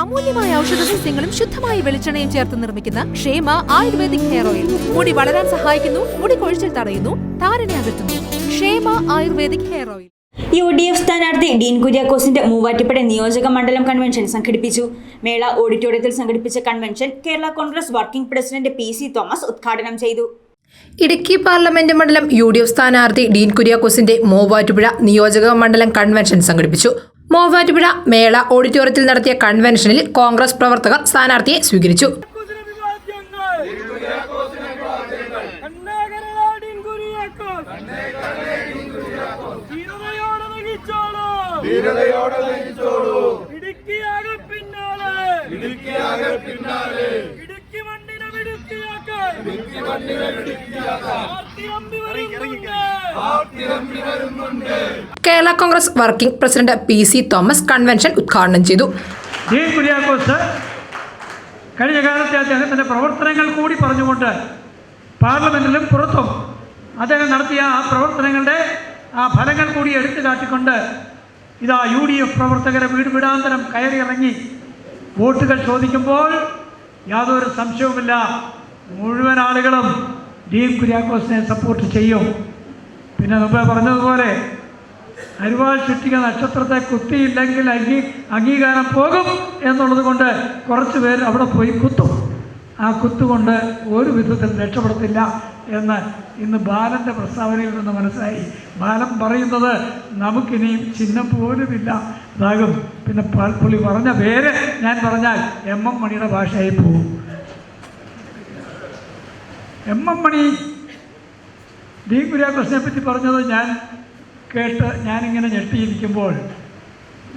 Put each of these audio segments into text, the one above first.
അമൂല്യമായ ഔഷധ സസ്യങ്ങളും ശുദ്ധമായ വെളിച്ചെണ്ണയും ചേർത്ത് നിർമ്മിക്കുന്ന ക്ഷേമ ആയുർവേദിക് ഹെയർ ഓയിൽ. മുടി വളരാൻ സഹായിക്കുന്നു മുടി കൊഴിച്ചിൽ തടയുന്നു താരനെ അകറ്റുന്നു. Kshema ayurvedic hair oil. U D F സ്ഥാനാർത്ഥി ഡീൻ കുര്യാക്കോസിന്റെ മൂവാറ്റുപുഴ നിയോജക മണ്ഡലം കൺവെൻഷൻ സംഘടിപ്പിച്ചു. മേള ഓഡിറ്റോറിയത്തിൽ സംഘടിപ്പിച്ച convention Kerala Congress working president P C Thomas ഉദ്ഘാടനം ചെയ്തു. ഇടുക്കി പാർലമെന്റ് മണ്ഡലം യു ഡി എഫ് സ്ഥാനാർത്ഥി ഡീൻ കുര്യാക്കോസിന്റെ മൂവാറ്റുപുഴ നിയോജക മണ്ഡലം കൺവെൻഷൻ സംഘടിപ്പിച്ചു. മൂവാറ്റുപുഴ മേള ഓഡിറ്റോറിയത്തിൽ നടത്തിയ കൺവെൻഷനിൽ കോൺഗ്രസ് പ്രവർത്തകർ സ്ഥാനാർത്ഥിയെ സ്വീകരിച്ചു ഇടുക്കി കുരിയാക്കോസ്. ധീരതയോടെ നയിച്ചോളൂ. ഇടുക്കിയാകെ പിന്നാലെ ഇടുക്കി മണ്ണിനെ മിടുക്കിയാക്കാൻ. Kerala Congress working president P C Thomas convention ഉദ്ഘാടനം ചെയ്തു. കഴിഞ്ഞ കാലത്തെ അദ്ദേഹത്തിന്റെ പ്രവർത്തനങ്ങൾ കൂടി പറഞ്ഞുകൊണ്ട് പാർലമെന്റിലും പുറത്തും അദ്ദേഹം നടത്തിയ ആ പ്രവർത്തനങ്ങളുടെ ആ ഫലങ്ങൾ കൂടി എടുത്തു കാട്ടിക്കൊണ്ട് ഇതാ യു ഡി എഫ് പ്രവർത്തകരെ വീട് വീടാന്തരം കയറിയിറങ്ങി വോട്ടുകൾ ചോദിക്കുമ്പോൾ യാതൊരു സംശയവുമില്ല. മുഴുവൻ ആളുകളും ഡീൻ കുര്യാക്കോസിനെ സപ്പോർട്ട് ചെയ്യും. പിന്നെ മുമ്പേ പറഞ്ഞതുപോലെ അരുവാൾ ചുറ്റിക നക്ഷത്രത്തെ കുത്തിയില്ലെങ്കിൽ അംഗീ അംഗീകാരം പോകും എന്നുള്ളത് കൊണ്ട് കുറച്ച് പേർ അവിടെ പോയി കുത്തും. ആ കുത്തുകൊണ്ട് ഒരു വിധത്തിൽ രക്ഷപ്പെടത്തില്ല എന്ന് ഇന്ന് ബാലന്റെ പ്രസ്താവനയിൽ നിന്ന് മനസ്സിലായി. ബാലൻ പറയുന്നത് നമുക്കിനിയും ചിഹ്നം പോലുമില്ല. ഇതാകും. പിന്നെ പുള്ളി പറഞ്ഞ പേര് ഞാൻ പറഞ്ഞാൽ എം എം മണിയുടെ ഭാഷയായി പോകും. എം എം മണി ഡി കുര്യാക്കോസിനെ പറ്റി പറഞ്ഞത് ഞാൻ കേട്ട് ഞാനിങ്ങനെ ഞെട്ടിയിരിക്കുമ്പോൾ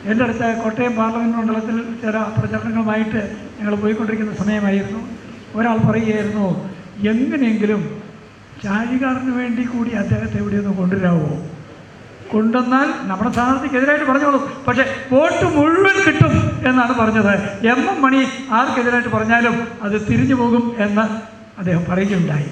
എന്റെ അടുത്ത് കോട്ടയം പാർലമെന്റ് മണ്ഡലത്തിൽ ചില പ്രചരണങ്ങളുമായിട്ട് ഞങ്ങൾ പോയിക്കൊണ്ടിരിക്കുന്ന സമയമായിരുന്നു. ഒരാൾ പറയുകയായിരുന്നു എങ്ങനെയെങ്കിലും ചാഴികാറിന് വേണ്ടി കൂടി അദ്ദേഹത്തെ എവിടെയൊന്ന് കൊണ്ടുവരാമോ കൊണ്ടുവന്നാൽ നമ്മുടെ സ്ഥാനാർത്ഥിക്കെതിരായിട്ട് പറഞ്ഞോളൂ. പക്ഷേ വോട്ട് മുഴുവൻ കിട്ടും എന്നാണ് പറഞ്ഞത്. എം എം മണി ആർക്കെതിരായിട്ട് പറഞ്ഞാലും അത് തിരിഞ്ഞു പോകും എന്ന് അദ്ദേഹം പറയുകയുണ്ടായി.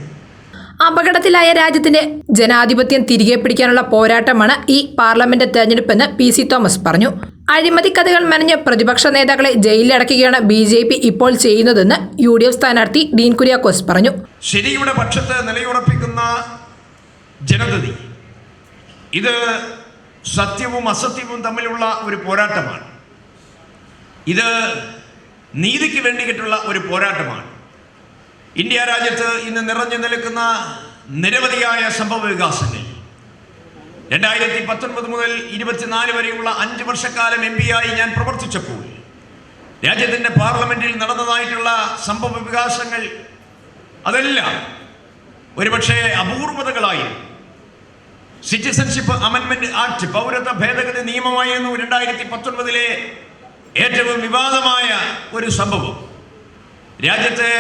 അപകടത്തിലായ രാജ്യത്തിന്റെ ജനാധിപത്യം തിരികെ പിടിക്കാനുള്ള പോരാട്ടമാണ് ഈ പാർലമെന്റ് തെരഞ്ഞെടുപ്പെന്ന് പി സി തോമസ് പറഞ്ഞു. അഴിമതി കഥകൾ മെനഞ്ഞ് പ്രതിപക്ഷ നേതാക്കളെ ജയിലിലടക്കുകയാണ് ബി ജെ പി ഇപ്പോൾ ചെയ്യുന്നതെന്ന് യു ഡി എഫ് സ്ഥാനാർത്ഥി ഡീൻ കുര്യാക്കോസ് പറഞ്ഞു. ശരിയുടെ പക്ഷത്ത് നിലയുറപ്പിക്കുന്ന ജനതതി. ഇത് സത്യവും അസത്യവും തമ്മിലുള്ള ഒരു പോരാട്ടമാണ്. ഇത് നീതിക്ക് വേണ്ടിയിട്ടുള്ള ഒരു പോരാട്ടമാണ്. ഇന്ത്യ രാജ്യത്ത് ഇന്ന് നിറഞ്ഞു നിൽക്കുന്ന നിരവധിയായ സംഭവ വികാസങ്ങൾ. രണ്ടായിരത്തി പത്തൊൻപത് മുതൽ ഇരുപത്തിനാല് വരെയുള്ള അഞ്ച് വർഷക്കാലം എം ആയി ഞാൻ പ്രവർത്തിച്ചപ്പോൾ രാജ്യത്തിന്റെ പാർലമെന്റിൽ നടന്നതായിട്ടുള്ള സംഭവ വികാസങ്ങൾ അതെല്ലാം ഒരുപക്ഷെ അപൂർവതകളായി. സിറ്റിസൺഷിപ്പ് അമെൻമെന്റ് ആക്ട് പൗരത്വ ഭേദഗതി നിയമമായിരുന്നു രണ്ടായിരത്തി പത്തൊൻപതിലെ ഏറ്റവും വിവാദമായ ഒരു സംഭവം. രാജ്യത്തെ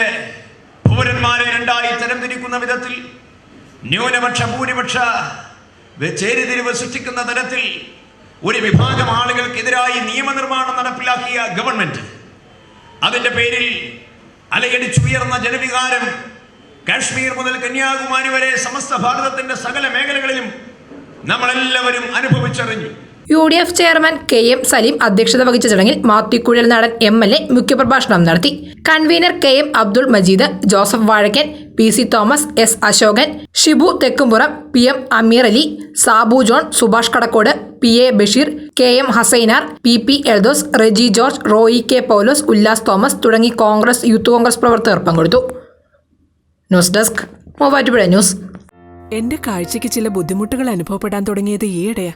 രണ്ടായി തരംതിരിക്കുന്ന വിധത്തിൽ ന്യൂനപക്ഷ ഭൂരിപക്ഷ ചേരിതിരിവ് സൃഷ്ടിക്കുന്ന തരത്തിൽ ഒരു വിഭാഗം ആളുകൾക്കെതിരായി നിയമനിർമ്മാണം നടപ്പിലാക്കിയ ഗവൺമെന്റ്. അതിന്റെ പേരിൽ അലയടിച്ചുയർന്ന ജനവികാരം കാശ്മീർ മുതൽ കന്യാകുമാരി വരെ സമസ്ത ഭാരതത്തിന്റെ സകല മേഖലകളിലും നമ്മളെല്ലാവരും അനുഭവിച്ചറിഞ്ഞു. U D F chairman K M Saleem അധ്യക്ഷത വഹിച്ച ചടങ്ങിൽ മാത്തിക്കുഴൽ നടൻ എം എൽ എ മുഖ്യപ്രഭാഷണം നടത്തി. Convener K M Abdul Majeed Joseph Vazhakkan P C Thomas S Ashokan Shibu Thekkumpuram P M Ameer Ali Sabu John Subhash Kadakkode P A Basheer K M Hasainar P P Eldhose Reji George Roy K Paulose Ullas Thomas തുടങ്ങി Congress youth Congress പ്രവർത്തകർ പങ്കെടുത്തു. News desk Muvattupuzha news. എന്റെ കാഴ്ചയ്ക്ക് ചില ബുദ്ധിമുട്ടുകൾ അനുഭവപ്പെടാൻ തുടങ്ങിയത് ഈയിടെയാ.